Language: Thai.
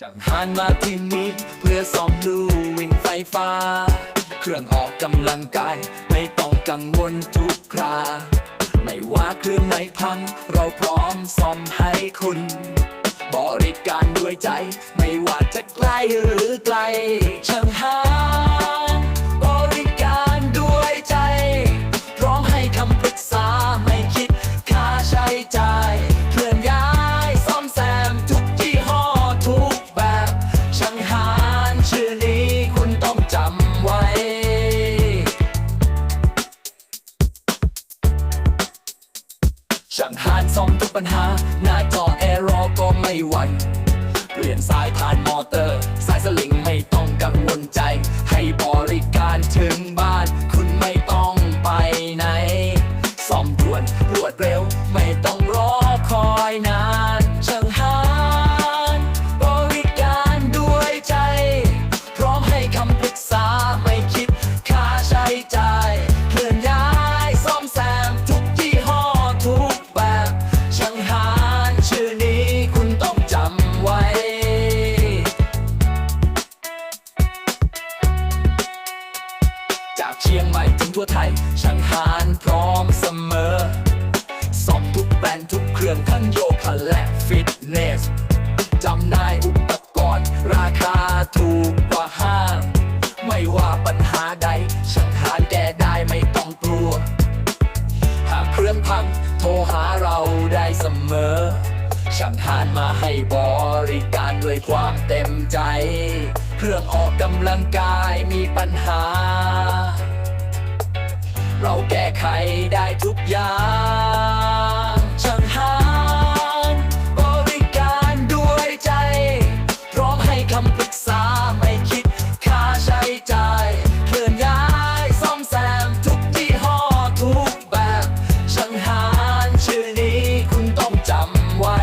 ช่างหานมาที่นี่เพื่อซ่อมลู่วิ่งไฟฟ้า เครื่องออกกำลังกาย ไม่ต้องกังวลทุกครา ไม่ว่าเครื่องไหนพัง เราพร้อมซ่อมให้คุณ บริการด้วยใจ ไม่ว่าจะใกล้หรือไกลช่างหานบริการด้วยใจ พร้อมให้คำปรึกษาไม่คิดค่าใช้จ่าย ช่างหาดซ่อมทุกปัญหา หน้าจอแอร์รอก็ไม่หวั่นเปลี่ยนสายผ่านมอเตอร์ จากเชียงใหม่ถึงทั่วไทยช่างหานพร้อมเสมอซ่อมทุกแบรนด์ทุกเครื่องทั้งโยคะและฟิตเนสจำหน่ายอุปกรณ์ ราคาถูกกว่าห้างไม่ว่าปัญหาใดช่างหานแก้ได้ไม่ต้องกลัว หากเครื่องพังโทรหาเราได้เสมอช่างหานมาให้บริการด้วยความเต็มใจ รื่องออกกำลังกายมีปัญหา เราแก้ไขได้ทุกอย่างช่างหารบริการด้วยใจ พร้อมให้คำปรึกษาไม่คิดค่าใช้จ่ายเคลื่อนย้ายซ่อมแซมทุกที่ห่อทุกแบบช่างหารชื่อนี้คุณต้องจำไว้